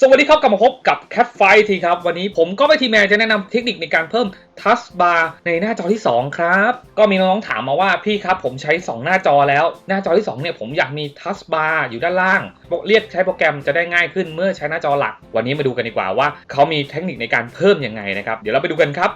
สวัสดีครับกลับมาพบกับแคปไฟทีครับ วันนี้ผมก็ไปทีแมนจะแนะนำเทคนิคในการเพิ่มทัชบาร์ในหน้าจอที่ 2 ครับ ก็มีน้องๆถามมาว่าพี่ครับผมใช้ 2 หน้าจอแล้ว หน้าจอที่ 2 เนี่ยผมอยากมีทัชบาร์อยู่ด้านล่าง เรียกใช้โปรแกรมจะได้ง่ายขึ้นเมื่อใช้หน้าจอหลัก วันนี้มาดูกันดีกว่าว่าเขามีเทคนิคในการเพิ่มยังไงนะครับ เดี๋ยวเราไปดูกันครับ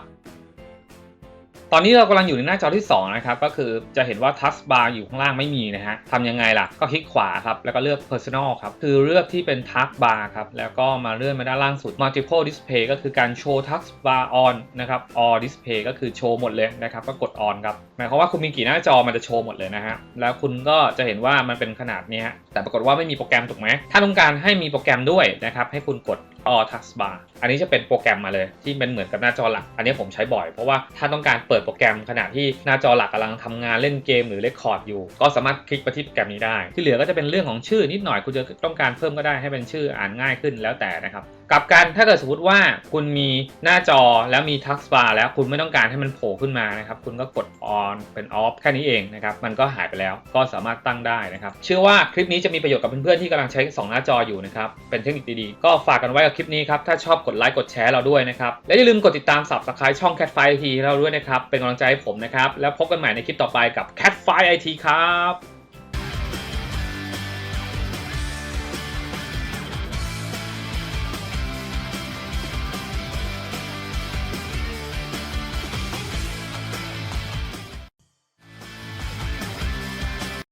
ตอนนี้เรากำลังอยู่ในหน้าจอที่ 2 นะครับ ก็คือจะเห็นว่าทัชบาร์อยู่ข้างล่างไม่มีนะฮะทำยังไงล่ะ ก็คลิกขวาครับ แล้วก็เลือก personal ครับ คือเลือกที่เป็นทัชบาร์ครับ แล้วก็มาเลื่อนมาด้านล่างสุด multiple display ก็คือการโชว์ทัชบาร์ on นะครับ all display ก็คือโชว์หมดเลยนะครับ ก็กด on ครับ หมายความว่าคุณมีกี่หน้าจอมันจะโชว์หมดเลยนะฮะ แล้วคุณก็จะเห็นว่ามันเป็นขนาดนี้ฮะ แต่ปรากฏว่าไม่มีโปรแกรมถูกไหมถ้าต้องการให้มีโปรแกรมด้วยนะครับ ให้คุณกด all taskbar อันนี้จะเป็นโปรแกรมมาเลยที่เป็นเหมือนกับหน้าจอหลัก อันนี้ผมใช้บ่อยเพราะว่าถ้าต้องการเปิดโปรแกรมขณะที่หน้าจอหลักกำลังทำงานเล่นเกมหรือเลคคอร์ดอยู่ ก็สามารถคลิกไปที่โปรแกรมนี้ได้ ที่เหลือก็จะเป็นเรื่องของชื่อนิดหน่อยคุณจะต้องการเพิ่มก็ได้ให้เป็นชื่ออ่านง่ายขึ้นแล้วแต่นะครับ กับกันถ้าเกิดสมมติว่าคุณมีหน้าจอแล้วมีทักบาร์แล้วคุณไม่ต้องการให้มันโผล่ขึ้นมานะครับคุณก็กด on เป็น off แค่นี้เองนะครับมันก็หายไปแล้วก็สามารถตั้งได้นะครับเชื่อว่าคลิปนี้จะมีประโยชน์กับเพื่อนๆที่กำลังใช้ 2 หน้าจออยู่นะครับเป็นเทคนิคดีๆ ก็ฝากกันไว้กับคลิปนี้ครับถ้าชอบกดไลค์กดแชร์เราด้วยนะครับและอย่าลืมกดติดตาม subscribe ช่อง Cat Fight IT เราด้วยนะครับเป็นกำลังใจให้ผมนะครับแล้วพบกันใหม่ในคลิปต่อไปกับ Cat Fight IT ครับ